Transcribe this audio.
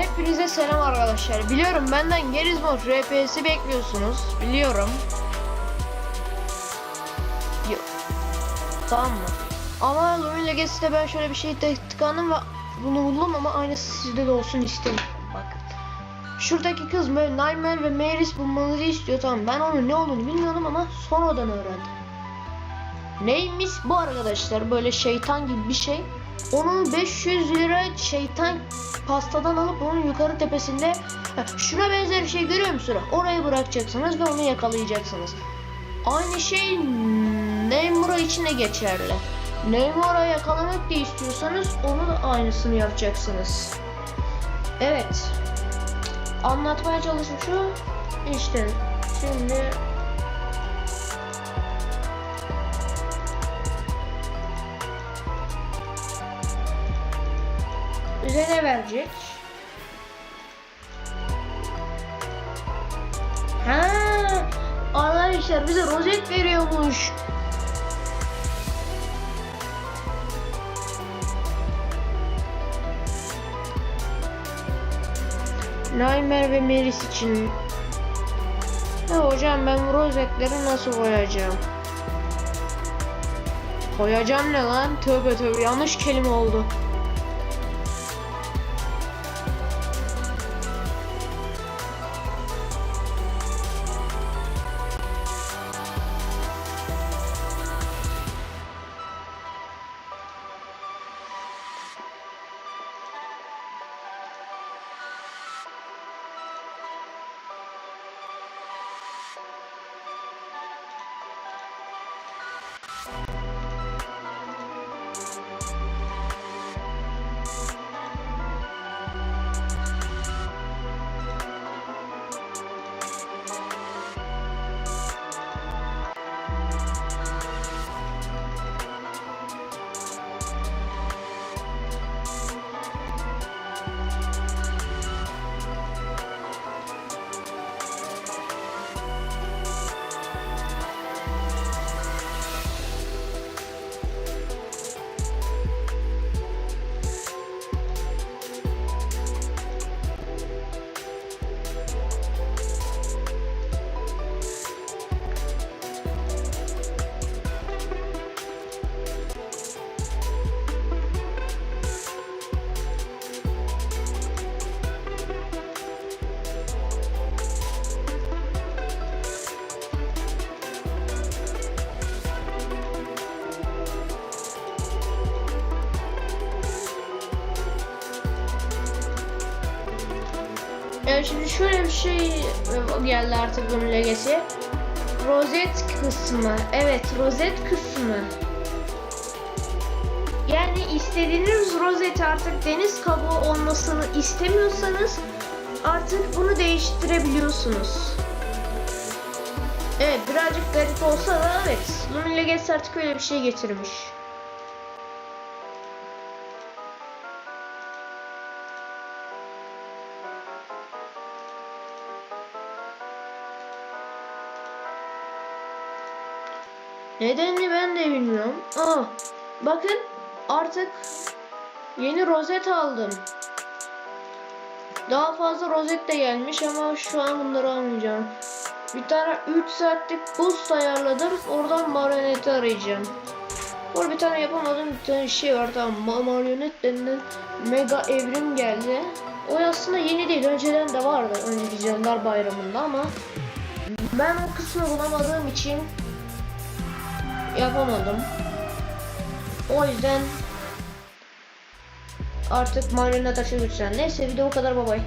Hepinize selam arkadaşlar. Biliyorum benden Gerizmon RPS'i bekliyorsunuz. Biliyorum. Yok. Tamam mı? Ama Lumin Legacy'de ben şöyle bir şey tık- tıkandım ve bunu buldum ama aynısı sizde de olsun istedim. Bak. Şuradaki kız Nightmare ve Maris bulmanızı istiyor tamam. Ben onun ne olduğunu bilmiyordum ama sonradan öğrendim. Neymiş bu arkadaşlar? Böyle şeytan gibi bir şey. Onun 500 lira şeytan pastadan alıp onun yukarı tepesinde şuna benzer bir şey görüyor musun? Oraya bırakacaksınız ve onu yakalayacaksınız. Aynı şey Neymura için de geçerli. Neymura yakalamak diye istiyorsanız onu da aynısını yapacaksınız. Evet. Anlatmaya çalışım şu. İşte şimdi bize ne verecek? Ha, arkadaşlar bize rozet veriyormuş. Nightmare ve Meris için. Ya hocam ben bu rozetleri nasıl koyacağım? Koyacağım ne lan? Tövbe tövbe yanlış kelime oldu. Evet şimdi şöyle bir şey geldi artık bunun legesi. Rozet kısmı. Evet rozet kısmı. Yani istediğiniz rozet artık deniz kabuğu olmasını istemiyorsanız artık bunu değiştirebiliyorsunuz. Evet birazcık garip olsa da evet. Bunun legesi artık öyle bir şey getirmiş. Nedenini ben de bilmiyorum. Aa, bakın artık yeni rozet aldım. Daha fazla rozet de gelmiş ama şu an bunları almayacağım. Bir tane 3 saatlik boost ayarladım. Oradan marioneti arayacağım. Orada bir tane yapamadığım bir tane şey var. Tamam ma- marionet denilen mega evrim geldi. O aslında yeni değil. Önceden de vardı. Önceki Canlar Bayramı'nda ama ben o kısmı bulamadığım için yapamadım. O yüzden artık marionet açı lütfen. Neyse video bu kadar babay.